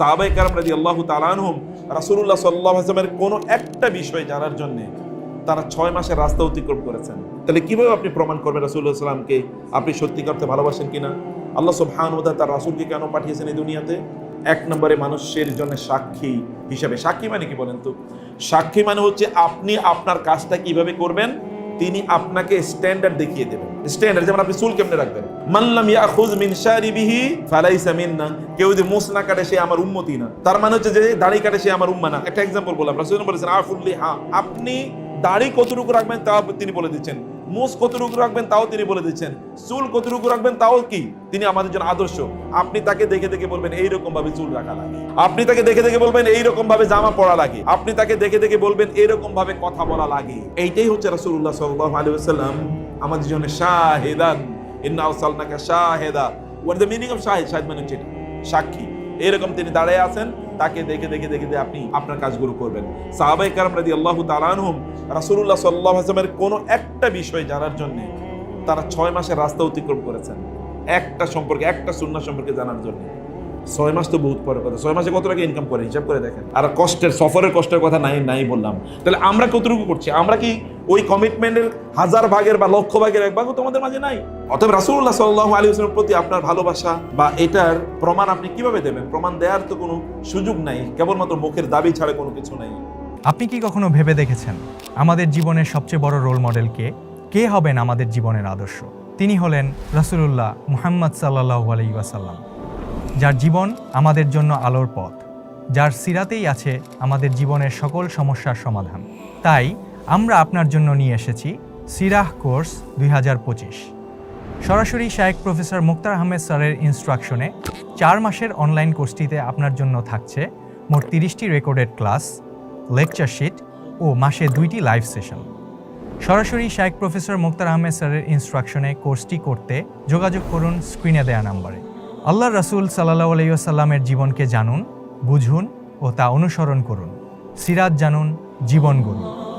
সাহাবাই কারাম রাজি আল্লাহ তালানহুম রাসুল্লাহ সাল্লাহ আসলামের কোনো একটা বিষয় জানার জন্যে তারা ছয় মাসের রাস্তা অতিক্রম করেছেন। তাহলে কীভাবে আপনি প্রমাণ করবেন রাসুল্লাহ সাল্লামকে আপনি সত্যি করতে ভালোবাসেন কিনা? আল্লাহ সুবহান তার রাসুলকে কেন পাঠিয়েছেন এই দুনিয়াতে? এক নম্বরে মানুষের জন্য সাক্ষী হিসাবে। সাক্ষী মানে কি বলেন তো? সাক্ষী মানে হচ্ছে আপনি আপনার কাজটা কীভাবে করবেন? তিনি আপনাকে স্ট্যান্ডার্ড দেখিয়ে দেবেন। স্ট্যান্ডার্ড যেমন আপনি চুল কেমনে রাখবেন? মাল্লাম ইয়াখুজ মিন শারিবিহি ফালাইসা মিন্না। কেউ যদি মুস না কাটে, সে আমার উম্মতি না। তার মানে হচ্ছে যে, দাড়ি কাটে, সে আমার উম্মা না। একটা এক্সাম্পল বললাম রাসূল বলেছেন, আফুল্লি হা। আপনি দাড়ি কতটুকু রাখবেন তা তিনি বলে দিচ্ছেন। মুস কতটুকু রাখবেন তাও তিনি বলে দিচ্ছেন। চুল কতটুকু রাখবেন তাও কি? তিনি আমাদের জন্য আদর্শ। আপনি তাকে দেখে দেখে বলবেন এইরকম ভাবে চুল রাখা লাগে। আপনি তাকে দেখে দেখে বলবেন এইরকম ভাবে জামা পরা লাগে। আপনি তাকে দেখে দেখে বলবেন এরকম ভাবে কথা বলা লাগে। এইটাই হচ্ছে রাসূলুল্লাহ সাল্লাল্লাহু আলাইহি ওয়াসাল্লাম আমাদের জন্য শাহিদান। ইন্না আরসালনাকা শাহিদা। হোয়াট দ্য মিনিং অফ শাহিদ? শাহিদ মানে সাক্ষী। এরকম তিনি দাঁড়ায় আছেন। তাকে দেখে দেখে দেখে দেখে আপনি আপনার কাজগুলো করবেন। সাহাবাই কারাম রাজি আল্লাহ তালানহম রাসুল্লাহ সাল্লাহ আসলামের কোনো একটা বিষয় জানার জন্যে তারা ছয় মাসের রাস্তা অতিক্রম করেছেন। একটা সম্পর্কে, একটা সুন্না সম্পর্কে জানার জন্য। ছয় মাস তো বহুত পরের কথা। ছয় মাসে কত টাকা ইনকাম করে? হিসাব করে দেখেন। আর কষ্টের, সফরের কষ্টের কথা নাই নাই বললাম। তাহলে আমরা কতটুকু করছি? আমরা কি ওই কমিটমেন্টের হাজার ভাগের বা লক্ষ ভাগের এক ভাগও তোমাদের মাঝে নাই? অতএব রাসুল্লাহ সাল্লাহ আলী হোসেনের প্রতি আপনার ভালোবাসা বা এটার প্রমাণ আপনি কীভাবে দেবেন? প্রমাণ দেওয়ার তো কোনো সুযোগ নাই। কেবলমাত্র মুখের দাবি ছাড়া কোনো কিছু নাই। আপনি কি কখনো ভেবে দেখেছেন আমাদের জীবনের সবচেয়ে বড় রোল মডেল কে? কে হবেন আমাদের জীবনের আদর্শ? তিনি হলেন রাসূলুল্লাহ মুহাম্মদ আলাইহি ওয়াসাল্লাম। যার জীবন আমাদের জন্য আলোর পথ, যার সিরাতেই আছে আমাদের জীবনের সকল সমস্যার সমাধান। তাই আমরা আপনার জন্য নিয়ে এসেছি সিরাহ কোর্স দুই হাজার পঁচিশ। সরাসরি শায়েক প্রফেসর মুক্তার আহমেদ স্যারের ইনস্ট্রাকশনে চার মাসের অনলাইন কোর্সটিতে আপনার জন্য থাকছে মোট তিরিশটি রেকর্ডেড ক্লাস লেকচার শিট ও মাসে দুইটি লাইভ সেশন সরাসরি শায়েক প্রফেসর মুক্তার আহমেদ স্যারের ইনস্ট্রাকশনে কোর্সটি করতে যোগাযোগ করুন স্ক্রিনে দেয়া নাম্বারে। আল্লাহ রাসুল সাল্লাহ আলাইসাল্লামের জীবনকে জানুন, বুঝুন ও তা অনুসরণ করুন। সিরাজ জানুন, জীবন গড়ুন।